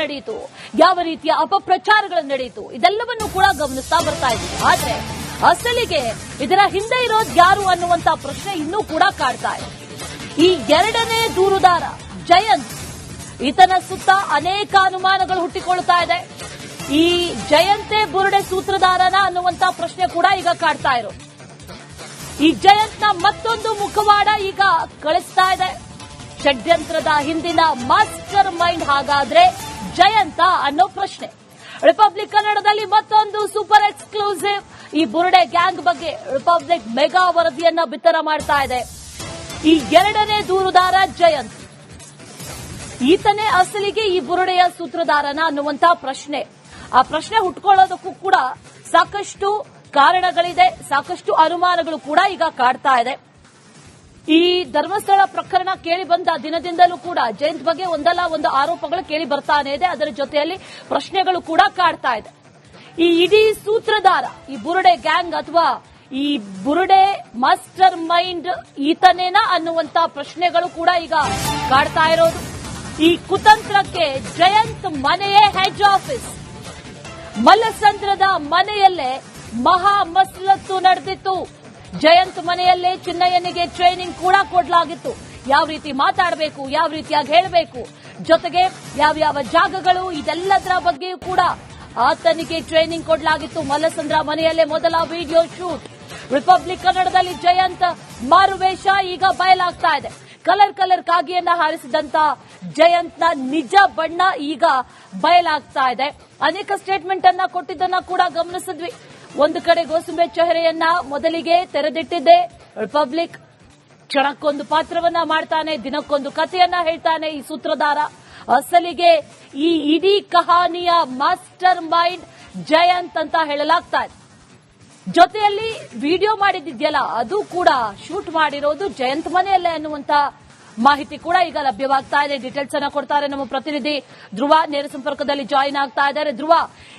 ನಡೆಯಿತು. ಯಾವ ರೀತಿಯ ಅಪಪ್ರಚಾರಗಳು ನಡೆಯಿತು, ಇದೆಲ್ಲವನ್ನು ಕೂಡ ಗಮನಿಸ್ತಾ ಬರ್ತಾ ಇದ್ದೀವಿ ಆದ್ರೆ ಅಸಲಿಗೆ ಇದರ ಹಿಂದೆ ಇರೋದು ಯಾರು ಅನ್ನುವಂತ ಪ್ರಶ್ನೆ ಇನ್ನೂ ಕೂಡ ಕಾಡ್ತಾ ಇದೆ. ಈ ಎರಡನೇ ದೂರುದಾರ, ಜಯಂತ್, ಈತನ ಸುತ್ತ ಅನೇಕ ಅನುಮಾನಗಳು ಹುಟ್ಟಿಕೊಳ್ತಾ ಇದೆ. ಈ ಜಯಂತೆ ಬುರುಡೆ ಸೂತ್ರಧಾರನ ಅನ್ನುವಂತ ಪ್ರಶ್ನೆ ಕೂಡ ಈಗ ಕಾಡ್ತಾ ಇರೋ ಈ ಜಯಂತ್ನ ಮತ್ತೊಂದು ಮುಖವಾಡ ಈಗ ಕಳಿಸ್ತಾ ಇದೆ. ಷಡ್ಯಂತ್ರದ ಹಿಂದಿನ ಮಾಸ್ಟರ್ ಮೈಂಡ್ ಹಾಗಾದ್ರೆ ಜಯಂತ ಅನ್ನೋ ಪ್ರಶ್ನೆ. ರಿಪಬ್ಲಿಕ್ ಕನ್ನಡದಲ್ಲಿ ಮತ್ತೊಂದು ಸೂಪರ್ ಎಕ್ಸ್ಕ್ಲೂಸಿವ್ ಈ ಬುರುಡೆ ಗ್ಯಾಂಗ್ ಬಗ್ಗೆ ರಿಪಬ್ಲಿಕ್ ಮೆಗಾ ವರದಿಯನ್ನ ಬಿತ್ತರ ಮಾಡ್ತಾ ಇದೆ. ಈ ಎರಡನೇ ದೂರುದಾರ ಜಯಂತ್. ಈತನೇ ಅಸಲಿಗೆ ಈ ಬುರುಡೆಯ ಸೂತ್ರಧಾರನ ಅನ್ನುವಂತ ಪ್ರಶ್ನೆ. ಆ ಪ್ರಶ್ನೆ ಹುಟ್ಕೊಳ್ಳೋದಕ್ಕೂ ಕೂಡ ಸಾಕಷ್ಟು ಕಾರಣಗಳಿದೆ, ಸಾಕಷ್ಟು ಅನುಮಾನಗಳು ಕೂಡ ಈಗ ಕಾಡ್ತಾ ಇದೆ. ಈ ಧರ್ಮಸ್ಥಳ ಪ್ರಕರಣ ಕೇಳಿ ಬಂದ ದಿನದಿಂದಲೂ ಕೂಡ ಜಯಂತ್ ಬಗ್ಗೆ ಒಂದಲ್ಲ ಒಂದು ಆರೋಪಗಳು ಕೇಳಿ ಬರ್ತಾನೆ ಇದೆ. ಅದರ ಜೊತೆಯಲ್ಲಿ ಪ್ರಶ್ನೆಗಳು ಕೂಡ ಕಾಡ್ತಾ ಇದೆ. ಈ ಇಡೀ ಸೂತ್ರಧಾರ, ಈ ಬುರುಡೆ ಗ್ಯಾಂಗ್ ಅಥವಾ ಈ ಬುರುಡೆ ಮಾಸ್ಟರ್ ಮೈಂಡ್ ಈತನೇನಾ ಅನ್ನುವಂತ ಪ್ರಶ್ನೆಗಳು ಕೂಡ ಈಗ ಕಾಡ್ತಾ ಇರೋದು. ಈ ಕುತಂತ್ರಕ್ಕೆ ಜಯಂತ್ ಮನೆಯೇ ಹೆಡ್ ಆಫೀಸ್. ಮಲ್ಲಸಂದ್ರದ ಮನೆಯಲ್ಲೇ ಮಹಾ ಮಸಲತ್ತು ನಡೆದಿತ್ತು. ಜಯಂತ್ ಮನೆಯಲ್ಲೇ ಚಿನ್ನಯ್ಯನಿಗೆ ಟ್ರೈನಿಂಗ್ ಕೂಡ ಕೊಡಲಾಗಿತ್ತು. ಯಾವ ರೀತಿ ಮಾತಾಡಬೇಕು, ಯಾವ ರೀತಿಯಾಗಿ ಹೇಳಬೇಕು, ಜೊತೆಗೆ ಯಾವ್ಯಾವ ಜಾಗಗಳು ಇದೆಲ್ಲದರ ಬಗ್ಗೆಯೂ ಕೂಡ ಆತನಿಗೆ ಟ್ರೈನಿಂಗ್ ಕೊಡಲಾಗಿತ್ತು. ಮಲ್ಲಸಂದ್ರ ಮನೆಯಲ್ಲೇ ಮೊದಲ ವಿಡಿಯೋ ಶೂಟ್ ರಿಪಬ್ಲಿಕ್ ಕನ್ನಡದಲ್ಲಿ ಜಯಂತ್ ಮಾರುವೇಷ ಈಗ ಬಯಲಾಗ್ತಾ ಇದೆ. ಕಲರ್ ಕಲರ್ ಕಾಗಿಯನ್ನ ಹಾರಿಸಿದಂತ ಜಯಂತ್ನ ನಿಜ ಬಣ್ಣ ಈಗ ಬಯಲಾಗ್ತಾ ಇದೆ. ಅನೇಕ ಸ್ಟೇಟ್ಮೆಂಟ್ ಅನ್ನ ಕೊಟ್ಟಿದ್ದನ್ನ ಕೂಡ ಗಮನಿಸಿದ್ವಿ. ಒಂದು ಕಡೆ ಗೋಸುಂಬೆ ಚಹರೆಯನ್ನ ಮೊದಲಿಗೆ ತೆರೆದಿಟ್ಟಿದ್ದೆ. ರಿಪಬ್ಲಿಕ್ ಕ್ಷಣಕ್ಕೊಂದು ಪಾತ್ರವನ್ನ ಮಾಡ್ತಾನೆ, ದಿನಕ್ಕೊಂದು ಕಥೆಯನ್ನ ಹೇಳ್ತಾನೆ ಈ ಸೂತ್ರಧಾರ. ಅಸಲಿಗೆ ಈ ಇಡೀ ಕಹಾನಿಯ ಮಾಸ್ಟರ್ ಮೈಂಡ್ ಜಯಂತ್ ಅಂತ ಹೇಳಲಾಗ್ತಾ ಜೊತೆಯಲ್ಲಿ ವಿಡಿಯೋ ಮಾಡಿದ್ದಿದೆಯಲ್ಲ, ಅದು ಕೂಡ ಶೂಟ್ ಮಾಡಿರೋದು ಜಯಂತ್ ಮನೆಯಲ್ಲೇ ಅನ್ನುವಂತ ಮಾಹಿತಿ ಕೂಡ ಈಗ ಲಭ್ಯವಾಗ್ತಾ ಇದೆ. ಡೀಟೇಲ್ಸ್ ಅನ್ನು ಕೊಡ್ತಾರೆ ನಮ್ಮ ಪ್ರತಿನಿಧಿ. ಧ್ರುವ ನೇರ ಸಂಪರ್ಕದಲ್ಲಿ ಜಾಯಿನ್ ಆಗ್ತಾ ಇದ್ದಾರೆ. ಧ್ರುವ,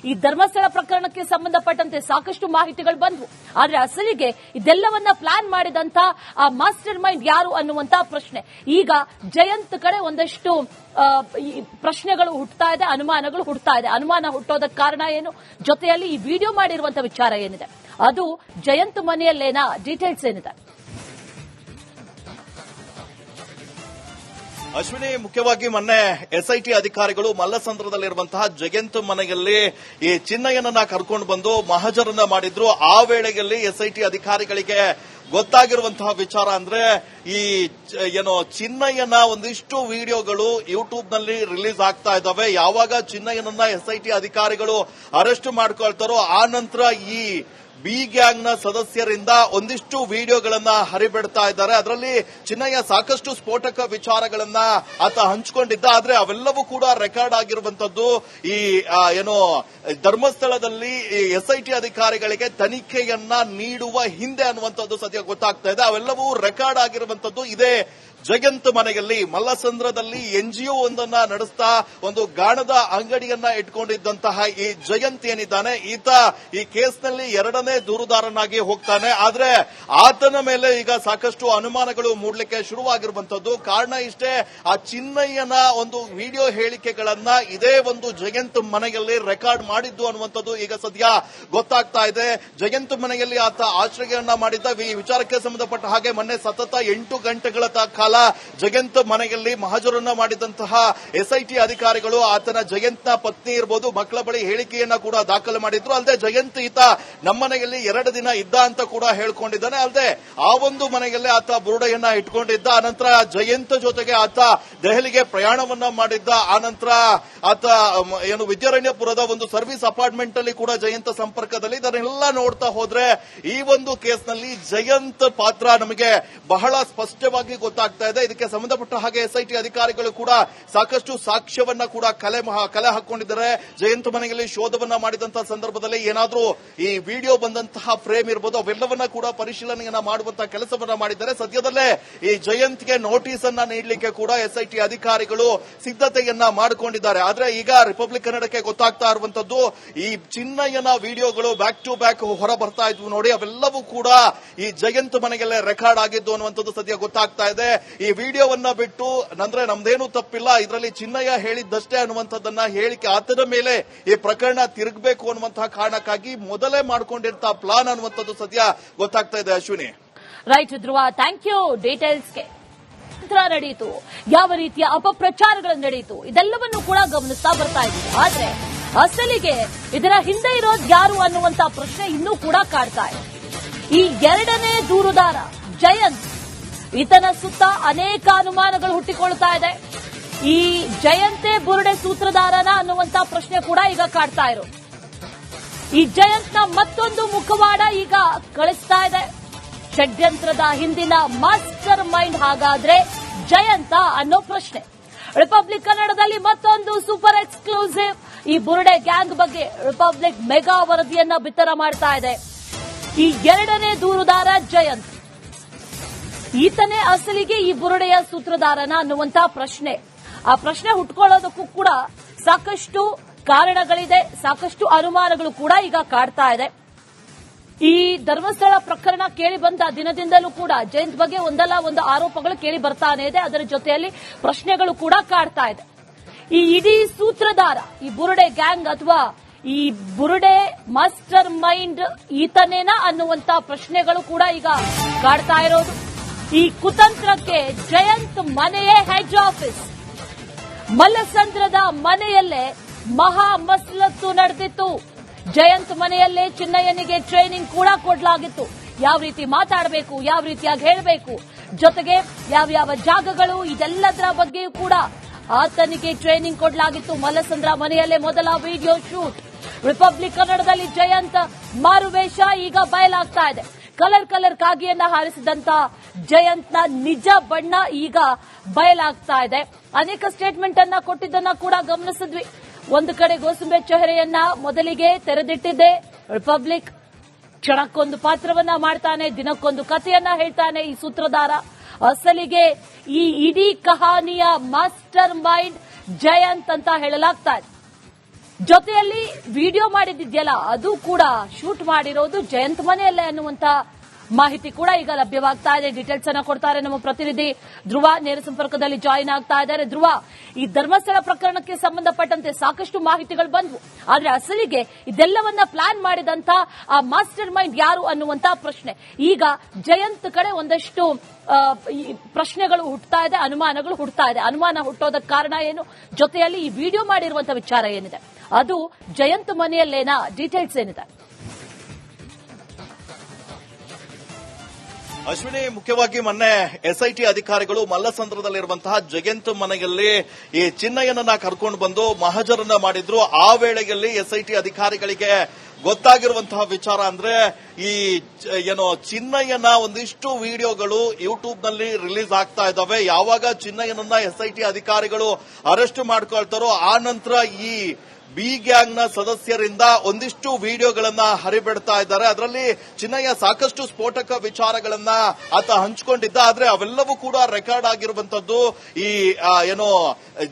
ಈ ಧರ್ಮಸ್ಥಳ ಪ್ರಕರಣಕ್ಕೆ ಸಂಬಂಧಪಟ್ಟಂತೆ ಸಾಕಷ್ಟು ಮಾಹಿತಿಗಳು ಬಂದ್ವು. ಆದರೆ ಅಸಲಿಗೆ ಇದೆಲ್ಲವನ್ನ ಪ್ಲಾನ್ ಮಾಡಿದಂತ ಆ ಮಾಸ್ಟರ್ ಮೈಂಡ್ ಯಾರು ಅನ್ನುವಂತ ಪ್ರಶ್ನೆ. ಈಗ ಜಯಂತ್ ಕಡೆ ಒಂದಷ್ಟು ಪ್ರಶ್ನೆಗಳು ಹುಟ್ಟುತ್ತಾ ಇದೆ, ಅನುಮಾನಗಳು ಹುಟ್ಟುತ್ತಾ ಇದೆ. ಅನುಮಾನ ಹುಟ್ಟೋದಕ್ಕೆ ಕಾರಣ ಏನು? ಜೊತೆಯಲ್ಲಿ ಈ ವಿಡಿಯೋ ಮಾಡಿರುವಂತಹ ವಿಚಾರ ಏನಿದೆ? ಅದು ಜಯಂತ್ ಮನೆಯಲ್ಲೇನಾ? ಡೀಟೇಲ್ಸ್ ಏನಿದೆ? ಅಶ್ವಿನಿ, ಮುಖ್ಯವಾಗಿ ಮೊನ್ನೆ ಎಸ್ಐಟಿ ಅಧಿಕಾರಿಗಳು ಮಲ್ಲಸಂದ್ರದಲ್ಲಿರುವಂತಹ ಜಯಂತ್ ಮನೆಯಲ್ಲಿ ಈ ಚಿನ್ನಯ್ಯನನ್ನ ಕರ್ಕೊಂಡು ಬಂದು ಮಹಜರನ್ನ ಮಾಡಿದ್ರು. ಆ ವೇಳೆಯಲ್ಲಿ ಎಸ್ಐಟಿ ಅಧಿಕಾರಿಗಳಿಗೆ ಗೊತ್ತಾಗಿರುವಂತಹ ವಿಚಾರ ಅಂದ್ರೆ ಈ ಏನೋ ಚಿನ್ನಯ್ಯನ ಒಂದಿಷ್ಟು ವಿಡಿಯೋಗಳು ಯೂಟ್ಯೂಬ್ನಲ್ಲಿ ರಿಲೀಸ್ ಆಗ್ತಾ ಇದ್ದಾವೆ. ಯಾವಾಗ ಚಿನ್ನಯ್ಯನನ್ನ ಎಸ್ಐಟಿ ಅಧಿಕಾರಿಗಳು ಅರೆಸ್ಟ್ ಮಾಡ್ಕೊಳ್ತಾರೋ ಆ ನಂತರ ಈ ಬಿ ಗ್ಯಾಂಗ್ನ ಸದಸ್ಯರಿಂದ ಒಂದಿಷ್ಟು ವಿಡಿಯೋಗಳನ್ನ ಹರಿಬಿಡ್ತಾ ಇದ್ದಾರೆ. ಅದರಲ್ಲಿ ಚಿನ್ನಯ್ಯ ಸಾಕಷ್ಟು ಸ್ಫೋಟಕ ವಿಚಾರಗಳನ್ನ ಆತ ಹಂಚಿಕೊಂಡಿದ್ದ. ಆದ್ರೆ ಅವೆಲ್ಲವೂ ಕೂಡ ರೆಕಾರ್ಡ್ ಆಗಿರುವಂತದ್ದು ಈ ಏನು, ಧರ್ಮಸ್ಥಳದಲ್ಲಿ ಎಸ್ಐಟಿ ಅಧಿಕಾರಿಗಳಿಗೆ ತನಿಖೆಯನ್ನ ನೀಡುವ ಹಿಂದೆ ಅನ್ನುವಂಥದ್ದು ಸದ್ಯ ಗೊತ್ತಾಗ್ತಾ ಇದೆ. ಅವೆಲ್ಲವೂ ರೆಕಾರ್ಡ್ ಆಗಿರುವಂತದ್ದು ಇದೇ ಜಗಂತ್ ಮನೆಯಲ್ಲಿ ಮಲ್ಲಸಂದ್ರದಲ್ಲಿ ಎನ್ಜಿಒ ಒಂದನ್ನ ನಡೆಸ್ತಾ ಒಂದು ಗಾಣದ ಅಂಗಡಿಯನ್ನ ಇಟ್ಕೊಂಡಿದ್ದಂತಹ ಈ ಜಯಂತ್ ಏನಿದ್ದಾನೆ, ಈತ ಈ ಕೇಸ್ನಲ್ಲಿ ಎರಡನೇ ದೂರುದಾರನಾಗಿ ಹೋಗ್ತಾನೆ. ಆದ್ರೆ ಆತನ ಮೇಲೆ ಈಗ ಸಾಕಷ್ಟು ಅನುಮಾನಗಳು ಮೂಡಲಿಕ್ಕೆ ಶುರುವಾಗಿರುವಂತದ್ದು ಕಾರಣ ಇಷ್ಟೇ, ಆ ಚಿನ್ನಯ್ಯನ ಒಂದು ವಿಡಿಯೋ ಹೇಳಿಕೆಗಳನ್ನ ಇದೇ ಒಂದು ಜಯಂತ್ ಮನೆಯಲ್ಲಿ ರೆಕಾರ್ಡ್ ಮಾಡಿದ್ದು ಅನ್ನುವಂಥದ್ದು ಈಗ ಸದ್ಯ ಗೊತ್ತಾಗ್ತಾ ಇದೆ. ಜಯಂತ್ ಮನೆಯಲ್ಲಿ ಆತ ಆಶ್ರಯವನ್ನ ಮಾಡಿದ್ದ. ಈ ವಿಚಾರಕ್ಕೆ ಸಂಬಂಧಪಟ್ಟ ಹಾಗೆ ಮೊನ್ನೆ ಸತತ ಎಂಟು ಗಂಟೆಗಳ ತ- ಕಾಲ ಜಗಂತ್ ಮನೆಯಲ್ಲಿ ಮಹಜರನ್ನ ಮಾಡಿದಂತಹ ಎಸ್ಐಟಿ ಅಧಿಕಾರಿಗಳು, ಆತನ ಜಯಂತ್ನ ಪತ್ನಿ ಇರಬಹುದು ಮಕ್ಕಳ ಬಳಿ ಹೇಳಿಕೆಯನ್ನ ಕೂಡ ದಾಖಲು ಮಾಡಿದ್ರು. ಅಲ್ಲದೆ ಜಯಂತ್ ಈತ ನಮ್ಮನೆಯಲ್ಲಿ ಎರಡು ದಿನ ಇದ್ದ ಅಂತ ಕೂಡ ಹೇಳ್ಕೊಂಡಿದ್ದಾನೆ. ಅಲ್ಲದೆ ಆ ಒಂದು ಮನೆಯಲ್ಲೇ ಆತ ಬುರುಡೆಯನ್ನ ಇಟ್ಕೊಂಡಿದ್ದ. ಆನಂತರ ಜಯಂತ್ ಜೊತೆಗೆ ಆತ ದೆಹಲಿಗೆ ಪ್ರಯಾಣವನ್ನ ಮಾಡಿದ್ದ. ಆನಂತರ ಆತ ಏನು ವಿದ್ಯಾರಣ್ಯಪುರದ ಒಂದು ಸರ್ವಿಸ್ ಅಪಾರ್ಟ್ಮೆಂಟ್ ಅಲ್ಲಿ ಕೂಡ ಜಯಂತ ಸಂಪರ್ಕದಲ್ಲಿ ಇದನ್ನೆಲ್ಲ ನೋಡ್ತಾ ಹೋದ್ರೆ ಈ ಒಂದು ಕೇಸ್ನಲ್ಲಿ ಜಯಂತ್ ಪಾತ್ರ ನಮಗೆ ಬಹಳ ಸ್ಪಷ್ಟವಾಗಿ ಗೊತ್ತಾಗ್ತಾ ಇದೆ. ಇದಕ್ಕೆ ಸಂಬಂಧಪಟ್ಟ ಹಾಗೆ ಎಸ್ಐಟಿ ಅಧಿಕಾರಿಗಳು ಕೂಡ ಸಾಕಷ್ಟು ಸಾಕ್ಷ್ಯವನ್ನ ಕೂಡ ಕಲೆ ಕಲೆ ಹಾಕೊಂಡಿದ್ದಾರೆ. ಜಯಂತ್ ಮನೆಯಲ್ಲಿ ಶೋಧವನ್ನ ಮಾಡಿದಂತಹ ಸಂದರ್ಭದಲ್ಲಿ ಏನಾದರೂ ಈ ವಿಡಿಯೋ ಬಂದಂತಹ ಫ್ರೇಮ್ ಇರಬಹುದು ಅವೆಲ್ಲವನ್ನ ಕೂಡ ಪರಿಶೀಲನೆಯನ್ನ ಮಾಡುವಂತಹ ಕೆಲಸವನ್ನ ಮಾಡಿದ್ದಾರೆ. ಸದ್ಯದಲ್ಲೇ ಈ ಜಯಂತ್ಗೆ ನೋಟಿಸ್ ಅನ್ನ ನೀಡಲಿಕ್ಕೆ ಕೂಡ ಎಸ್ಐಟಿ ಅಧಿಕಾರಿಗಳು ಸಿದ್ಧತೆಯನ್ನ ಮಾಡಿಕೊಂಡಿದ್ದಾರೆ. ಆದ್ರೆ ಈಗ ರಿಪಬ್ಲಿಕ್ ಕನ್ನಡಕ್ಕೆ ಗೊತ್ತಾಗ್ತಾ ಇರುವಂತದ್ದು, ಈ ಚಿನ್ನಯ್ಯನ ವಿಡಿಯೋಗಳು ಬ್ಯಾಕ್ ಟು ಬ್ಯಾಕ್ ಹೊರ ಬರ್ತಾ ಇದ್ವು ನೋಡಿ. ಅವೆಲ್ಲವೂ ಕೂಡ ಈ ಜಯಂತ್ ಮನೆಯಲ್ಲೇ ರೆಕಾರ್ಡ್ ಆಗಿದ್ದು ಅನ್ನುವಂಥದ್ದು ಸದ್ಯ ಗೊತ್ತಾಗ್ತಾ ಇದೆ. ಈ ವಿಡಿಯೋವನ್ನ ಬಿಟ್ಟು ಅಂದ್ರೆ ನಮ್ದೇನು ತಪ್ಪಿಲ್ಲ, ಇದರಲ್ಲಿ ಚಿನ್ನಯ್ಯ ಹೇಳಿದ್ದಷ್ಟೇ ಅನ್ನುವಂಥದ್ದನ್ನ ಹೇಳಿಕೆ ಆತದ ಮೇಲೆ ಈ ಪ್ರಕರಣ ತಿರುಗಬೇಕು ಅನ್ನುವಂತಹ ಕಾರಣಕ್ಕಾಗಿ ಮೊದಲೇ ಮಾಡ್ಕೊಂಡಿರ್ತ ಪ್ಲಾನ್ ಅನ್ನುವಂಥದ್ದು ಸದ್ಯ ಗೊತ್ತಾಗ್ತಾ ಇದೆ Ashwini. Right Dhruva thank you ಡೀಟೇಲ್ಸ್ಗೆ ತಂತ್ರ ನಡೆಯಿತು. ಯಾವ ರೀತಿಯ ಅಪಪ್ರಚಾರಗಳು ನಡೆಯಿತು, ಇದೆಲ್ಲವನ್ನು ಕೂಡ ಗಮನಿಸ್ತಾ ಬರ್ತಾ ಇದ್ದೀವಿ ಆದ್ರೆ ಅಸಲಿಗೆ ಇದರ ಹಿಂದೆ ಇರೋದು ಯಾರು ಅನ್ನುವಂತ ಪ್ರಶ್ನೆ ಇನ್ನೂ ಕೂಡ ಕಾಡ್ತಾ ಇದೆ. ಈ ಎರಡನೇ ದೂರುದಾರ, ಜಯಂತ್ ಈತನ ಸುತ್ತ ಅನೇಕ ಅನುಮಾನಗಳು ಹುಟ್ಟಿಕೊಳ್ತಾ ಇದೆ. ಈ ಜಯಂತೆ ಬುರುಡೆ ಸೂತ್ರಧಾರನ ಅನ್ನುವಂತ ಪ್ರಶ್ನೆ ಕೂಡ ಈಗ ಕಾಡ್ತಾ ಇರು. ಈ ಜಯಂತ್ನ ಮತ್ತೊಂದು ಮುಖವಾಡ ಈಗ ಕಳಿಸ್ತಾ ಇದೆ. ಷಡ್ಯಂತ್ರದ ಹಿಂದಿನ ಮಾಸ್ಟರ್ ಮೈಂಡ್ ಹಾಗಾದ್ರೆ ಜಯಂತ ಅನ್ನೋ ಪ್ರಶ್ನೆ. ರಿಪಬ್ಲಿಕ್ ಕನ್ನಡದಲ್ಲಿ ಮತ್ತೊಂದು ಸೂಪರ್ ಎಕ್ಸ್ಕ್ಲೂಸಿವ್. ಈ ಬುರುಡೆ ಗ್ಯಾಂಗ್ ಬಗ್ಗೆ ರಿಪಬ್ಲಿಕ್ ಮೆಗಾ ವರದಿಯನ್ನ ಬಿತ್ತರ ಮಾಡ್ತಾ ಇದೆ. ಈ ಎರಡನೇ ದೂರುದಾರ ಜಯಂತ್. ಈತನೇ ಅಸಲಿಗೆ ಈ ಬುರುಡೆಯ ಸೂತ್ರಧಾರನ ಅನ್ನುವಂತ ಪ್ರಶ್ನೆ. ಆ ಪ್ರಶ್ನೆ ಹುಟ್ಕೊಳ್ಳೋದಕ್ಕೂ ಕೂಡ ಸಾಕಷ್ಟು ಕಾರಣಗಳಿದೆ, ಸಾಕಷ್ಟು ಅನುಮಾನಗಳು ಕೂಡ ಈಗ ಕಾಡ್ತಾ ಇದೆ. ಈ ಧರ್ಮಸ್ಥಳ ಪ್ರಕರಣ ಕೇಳಿ ಬಂದ ದಿನದಿಂದಲೂ ಕೂಡ ಜಯಂತ್ ಬಗ್ಗೆ ಒಂದಲ್ಲ, ಒಂದು ಆರೋಪಗಳು ಕೇಳಿ ಬರ್ತಾನೆ ಇದೆ. ಅದರ ಜೊತೆಯಲ್ಲಿ ಪ್ರಶ್ನೆಗಳು ಕೂಡ ಕಾಡ್ತಾ ಇದೆ. ಈ ಇಡೀ ಸೂತ್ರಧಾರ, ಈ ಬುರುಡೆ ಗ್ಯಾಂಗ್ ಅಥವಾ ಈ ಬುರುಡೆ ಮಾಸ್ಟರ್ ಮೈಂಡ್ ಈತನೇನಾ ಅನ್ನುವಂತ ಪ್ರಶ್ನೆಗಳು ಕೂಡ ಈಗ ಕಾಡ್ತಾ ಇರೋದು. ಈ ಕುತಂತ್ರಕ್ಕೆ ಜಯಂತ್ ಮನೆಯೇ ಹೆಡ್ ಆಫೀಸ್ ಮಲ್ಲಸಂದ್ರದ ಮನೆಯಲ್ಲೇ ಮಹಾ ಮಸಲತ್ತು ನಡೆದಿತ್ತು. ಜಯಂತ್ ಮನೆಯಲ್ಲೇ ಚಿನ್ನಯ್ಯನಿಗೆ ಟ್ರೈನಿಂಗ್ ಕೂಡ ಕೊಡಲಾಗಿತ್ತು. ಯಾವ ರೀತಿ ಮಾತಾಡಬೇಕು, ಯಾವ ರೀತಿಯಾಗಿ ಹೇಳಬೇಕು, ಜೊತೆಗೆ ಯಾವ ಯಾವ ಜಾಗಗಳು ಇದೆಲ್ಲದರ ಬಗ್ಗೆಯೂ ಕೂಡ ಆತನಿಗೆ ಟ್ರೈನಿಂಗ್ ಕೊಡಲಾಗಿತ್ತು. ಮಲ್ಲಸಂದ್ರ ಮನೆಯಲ್ಲೇ ಮೊದಲ ವಿಡಿಯೋ ಶೂಟ್ ರಿಪಬ್ಲಿಕ್ ಕನ್ನಡದಲ್ಲಿ ಜಯಂತ್ ಮಾರುವೇಷ ಈಗ ಬಯಲಾಗ್ತಾ ಇದೆ. ಕಲರ್ ಕಲರ್ ಕಾಗಿಯನ್ನ ಹಾರಿಸಿದಂತ ಜಯಂತ್ನ ನಿಜ ಬಣ್ಣ ಈಗ ಬಯಲಾಗ್ತಾ ಇದೆ. ಅನೇಕ ಸ್ಟೇಟ್ಮೆಂಟ್ ಅನ್ನ ಕೊಟ್ಟಿದ್ದನ್ನ ಕೂಡ ಗಮನಿಸಿದ್ವಿ. ಒಂದು ಕಡೆ ಗೋಸುಂಬೆ ಚೆಹರೆಯನ್ನ ಮೊದಲಿಗೆ ತೆರೆದಿಟ್ಟಿದ್ದೆ. ರಿಪಬ್ಲಿಕ್ ಕ್ಷಣಕ್ಕೊಂದು ಪಾತ್ರವನ್ನ ಮಾಡ್ತಾನೆ, ದಿನಕ್ಕೊಂದು ಕಥೆಯನ್ನ ಹೇಳ್ತಾನೆ ಈ ಸೂತ್ರಧಾರ. ಅಸಲಿಗೆ ಈ ಇಡೀ ಕಹಾನಿಯ ಮಾಸ್ಟರ್ ಮೈಂಡ್ ಜಯಂತ್ ಅಂತ ಹೇಳಲಾಗ್ತಾ ಇದೆ. ಜೊತೆಯಲ್ಲಿ ವಿಡಿಯೋ ಮಾಡಿದ್ದಿದೆಯಲ್ಲ, ಅದು ಕೂಡ ಶೂಟ್ ಮಾಡಿರೋದು ಜಯಂತ್ ಮನೆಯಲ್ಲೇ ಅನ್ನುವಂತ ಮಾಹಿತಿ ಕೂಡ ಈಗ ಲಭ್ಯವಾಗ್ತಾ ಇದೆ. ಡೀಟೇಲ್ಸ್ ಅನ್ನು ಕೊಡ್ತಾರೆ ನಮ್ಮ ಪ್ರತಿನಿಧಿ. ಧ್ರುವ ನೇರ ಸಂಪರ್ಕದಲ್ಲಿ ಜಾಯಿನ್ ಆಗ್ತಾ ಇದ್ದಾರೆ. ಧ್ರುವ, ಈ ಧರ್ಮಸ್ಥಳ ಪ್ರಕರಣಕ್ಕೆ ಸಂಬಂಧಪಟ್ಟಂತೆ ಸಾಕಷ್ಟು ಮಾಹಿತಿಗಳು ಬಂದ್ವು. ಆದ್ರೆ ಅಸಲಿಗೆ ಇದೆಲ್ಲವನ್ನ ಪ್ಲಾನ್ ಮಾಡಿದಂತ ಆ ಮಾಸ್ಟರ್ ಮೈಂಡ್ ಯಾರು ಅನ್ನುವಂತ ಪ್ರಶ್ನೆ. ಈಗ ಜಯಂತ್ ಕಡೆ ಒಂದಷ್ಟು ಪ್ರಶ್ನೆಗಳು ಹುಟ್ಟತಾ ಇದೆ, ಅನುಮಾನಗಳು ಹುಟ್ಟತಾ ಇದೆ. ಅನುಮಾನ ಹುಟ್ಟೋದಕ್ಕೆ ಕಾರಣ ಏನು? ಜೊತೆಯಲ್ಲಿ ಈ ವಿಡಿಯೋ ಮಾಡಿರುವಂತಹ ವಿಚಾರ ಏನಿದೆ? ಅದು ಜಯಂತ್ ಮನೆಯಲ್ಲೇನಾ? ಡೀಟೇಲ್ಸ್ ಏನಿದೆ? ಅಶ್ವಿನಿ, ಮುಖ್ಯವಾಗಿ ಮೊನ್ನೆ ಎಸ್ಐಟಿ ಅಧಿಕಾರಿಗಳು ಮಲ್ಲಸಂದ್ರದಲ್ಲಿರುವಂತಹ ಜಗೆಂತು ಮನೆಯಲ್ಲಿ ಈ ಚಿನ್ನಯ್ಯನನ್ನ ಕರ್ಕೊಂಡು ಬಂದು ಮಹಜರನ್ನ ಮಾಡಿದ್ರು. ಆ ವೇಳೆಯಲ್ಲಿ ಎಸ್ಐಟಿ ಅಧಿಕಾರಿಗಳಿಗೆ ಗೊತ್ತಾಗಿರುವಂತಹ ವಿಚಾರ ಅಂದ್ರೆ ಈ, ಏನೋ, ಚಿನ್ನಯ್ಯನ ಒಂದಿಷ್ಟು ವಿಡಿಯೋಗಳು ಯೂಟ್ಯೂಬ್ನಲ್ಲಿ ರಿಲೀಸ್ ಆಗ್ತಾ ಇದ್ದಾವೆ. ಯಾವಾಗ ಚಿನ್ನಯ್ಯನನ್ನ ಎಸ್ಐಟಿ ಅಧಿಕಾರಿಗಳು ಅರೆಸ್ಟ್ ಮಾಡ್ಕೊಳ್ತಾರೋ ಆ ನಂತರ ಈ ಬಿ ಗ್ಯಾಂಗ್ನ ಸದಸ್ಯರಿಂದ ಒಂದಿಷ್ಟು ವಿಡಿಯೋಗಳನ್ನ ಹರಿಬಿಡ್ತಾ ಇದ್ದಾರೆ. ಅದರಲ್ಲಿ ಚಿನ್ನಯ್ಯ ಸಾಕಷ್ಟು ಸ್ಫೋಟಕ ವಿಚಾರಗಳನ್ನ ಆತ ಹಂಚಿಕೊಂಡಿದ್ದ. ಆದ್ರೆ ಅವೆಲ್ಲವೂ ಕೂಡ ರೆಕಾರ್ಡ್ ಆಗಿರುವಂತದ್ದು ಈ ಏನೋ,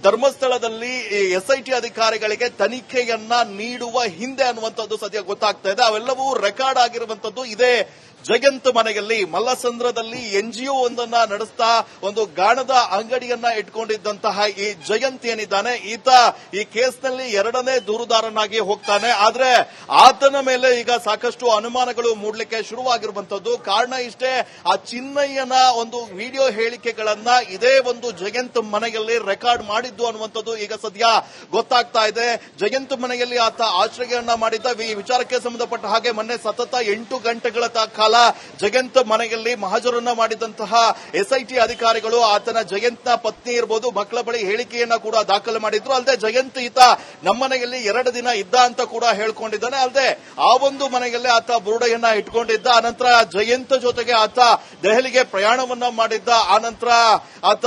ಧರ್ಮಸ್ಥಳದಲ್ಲಿ ಎಸ್ಐಟಿ ಅಧಿಕಾರಿಗಳಿಗೆ ತನಿಖೆಯನ್ನ ನೀಡುವ ಹಿಂದೆ ಅನ್ನುವಂಥದ್ದು ಸದ್ಯ ಗೊತ್ತಾಗ್ತಾ ಇದೆ. ಅವೆಲ್ಲವೂ ರೆಕಾರ್ಡ್ ಆಗಿರುವಂತದ್ದು ಇದೇ ಜಗಂತ್ ಮನೆಯಲ್ಲಿ ಮಲ್ಲಸಂದ್ರದಲ್ಲಿ ಎನ್ಜಿಒ ಒಂದನ್ನ ನಡೆಸ್ತಾ ಒಂದು ಗಾಣದ ಅಂಗಡಿಯನ್ನ ಇಟ್ಕೊಂಡಿದ್ದಂತಹ ಈ ಜಯಂತ್ ಏನಿದ್ದಾನೆ, ಈತ ಈ ಕೇಸ್ನಲ್ಲಿ ಎರಡನೇ ದೂರುದಾರನಾಗಿ ಹೋಗ್ತಾನೆ. ಆದ್ರೆ ಆತನ ಮೇಲೆ ಈಗ ಸಾಕಷ್ಟು ಅನುಮಾನಗಳು ಮೂಡಲಿಕ್ಕೆ ಶುರುವಾಗಿರುವಂತದ್ದು ಕಾರಣ ಇಷ್ಟೇ, ಆ ಚಿನ್ನಯ್ಯನ ಒಂದು ವಿಡಿಯೋ ಹೇಳಿಕೆಗಳನ್ನ ಇದೇ ಒಂದು ಜಯಂತ್ ಮನೆಯಲ್ಲಿ ರೆಕಾರ್ಡ್ ಮಾಡಿದ್ದು ಅನ್ನುವಂಥದ್ದು ಈಗ ಸದ್ಯ ಗೊತ್ತಾಗ್ತಾ ಇದೆ. ಜಯಂತ್ ಮನೆಯಲ್ಲಿ ಆತ ಆಶ್ರಯವನ್ನ ಮಾಡಿದ್ದ. ಈ ವಿಚಾರಕ್ಕೆ ಸಂಬಂಧಪಟ್ಟ ಹಾಗೆ ಮೊನ್ನೆ ಸತತ ಎಂಟು ಗಂಟೆಗಳ ತ- ಕಾಲ ಜಯಂತ್ ಮನೆಯಲ್ಲಿ ಮಹಾಜರನ್ನ ಮಾಡಿದಂತಹ ಎಸ್ಐಟಿ ಅಧಿಕಾರಿಗಳು, ಆತನ ಜಯಂತ್ನ ಪತ್ನಿ ಇರಬಹುದು ಮಕ್ಕಳ ಬಳಿ ಹೇಳಿಕೆಯನ್ನ ಕೂಡ ದಾಖಲು ಮಾಡಿದ್ರು. ಅಲ್ಲದೆ ಜಯಂತ್ ಈತ ನಮ್ಮನೆಯಲ್ಲಿ ಎರಡು ದಿನ ಇದ್ದ ಅಂತ ಕೂಡ ಹೇಳ್ಕೊಂಡಿದ್ದಾನೆ. ಅಲ್ಲದೆ ಆ ಒಂದು ಮನೆಯಲ್ಲಿ ಆತ ಬುರುಡೆಯನ್ನ ಇಟ್ಕೊಂಡಿದ್ದ. ಆನಂತರ ಜಯಂತ್ ಜೊತೆಗೆ ಆತ ದೆಹಲಿಗೆ ಪ್ರಯಾಣವನ್ನ ಮಾಡಿದ್ದ. ಆನಂತರ ಆತ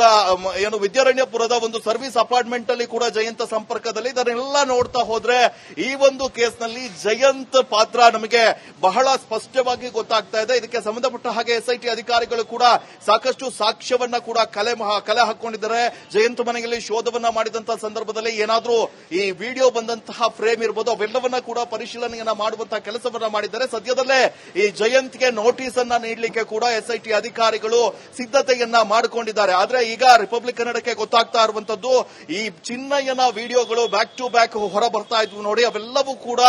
ಏನು ವಿದ್ಯಾರಣ್ಯಪುರದ ಒಂದು ಸರ್ವಿಸ್ ಅಪಾರ್ಟ್ಮೆಂಟ್ ಅಲ್ಲಿ ಕೂಡ ಜಯಂತ ಸಂಪರ್ಕದಲ್ಲಿ ಇದನ್ನೆಲ್ಲ ನೋಡ್ತಾ ಹೋದ್ರೆ ಈ ಒಂದು ಕೇಸ್ನಲ್ಲಿ ಜಯಂತ್ ಪಾತ್ರ ನಮಗೆ ಬಹಳ ಸ್ಪಷ್ಟವಾಗಿ ಗೊತ್ತಾಗ್ತಾ ಇದೆ. ಇದಕ್ಕೆ ಸಂಬಂಧಪಟ್ಟ ಹಾಗೆ ಎಸ್ಐಟಿ ಅಧಿಕಾರಿಗಳು ಕೂಡ ಸಾಕಷ್ಟು ಸಾಕ್ಷ್ಯವನ್ನ ಕೂಡ ಕಲೆ ಕಲೆ ಹಾಕೊಂಡಿದ್ದಾರೆ. ಜಯಂತ್ ಮನೆಯಲ್ಲಿ ಶೋಧವನ್ನ ಮಾಡಿದಂತಹ ಸಂದರ್ಭದಲ್ಲಿ ಏನಾದರೂ ಈ ವಿಡಿಯೋ ಬಂದಂತಹ ಫ್ರೇಮ್ ಇರಬಹುದು ಅವೆಲ್ಲವನ್ನ ಕೂಡ ಪರಿಶೀಲನೆಯನ್ನ ಮಾಡುವಂತಹ ಕೆಲಸವನ್ನ ಮಾಡಿದ್ದಾರೆ. ಸದ್ಯದಲ್ಲೇ ಈ ಜಯಂತ್ಗೆ ನೋಟಿಸ್ ಅನ್ನ ನೀಡಲಿಕ್ಕೆ ಕೂಡ ಎಸ್ಐಟಿ ಅಧಿಕಾರಿಗಳು ಸಿದ್ಧತೆಯನ್ನ ಮಾಡಿಕೊಂಡಿದ್ದಾರೆ. ಆದ್ರೆ ಈಗ ರಿಪಬ್ಲಿಕ್ ಕನ್ನಡಕ್ಕೆ ಗೊತ್ತಾಗ್ತಾ ಇರುವಂತದ್ದು, ಈ ಚಿನ್ನಯ್ಯನ ವಿಡಿಯೋಗಳು ಬ್ಯಾಕ್ ಟು ಬ್ಯಾಕ್ ಹೊರ ಬರ್ತಾ ಇದ್ವು ನೋಡಿ. ಅವೆಲ್ಲವೂ ಕೂಡ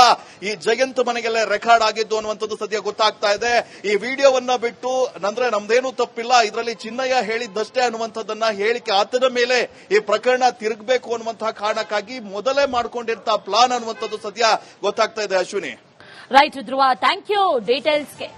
ಈ ಜಯಂತ್ ಮನೆಗೆಲ್ಲೇ ರೆಕಾರ್ಡ್ ಆಗಿದ್ದು ಅನ್ನುವಂಥದ್ದು ಸದ್ಯ ಗೊತ್ತಾಗ್ತಾ ಇದೆ. ಈ ವಿಡಿಯೋವನ್ನ ಬಿಟ್ಟು ಅಂದ್ರೆ ನಮ್ದೇನು ತಪ್ಪಿಲ್ಲ, ಇದರಲ್ಲಿ ಚಿನ್ನಯ್ಯ ಹೇಳಿದ್ದಷ್ಟೇ ಅನ್ನುವಂಥದ್ದನ್ನ ಹೇಳಿಕೆ ಆತದ ಮೇಲೆ ಈ ಪ್ರಕರಣ ತಿರುಗಬೇಕು ಅನ್ನುವಂತಹ ಕಾರಣಕ್ಕಾಗಿ ಮೊದಲೇ ಮಾಡ್ಕೊಂಡಿರ್ತಾ ಪ್ಲಾನ್ ಅನ್ನುವಂಥದ್ದು ಸದ್ಯ ಗೊತ್ತಾಗ್ತಾ ಇದೆ Ashwini. Right Dhruva thank you ಡೀಟೇಲ್ಸ್ಗೆ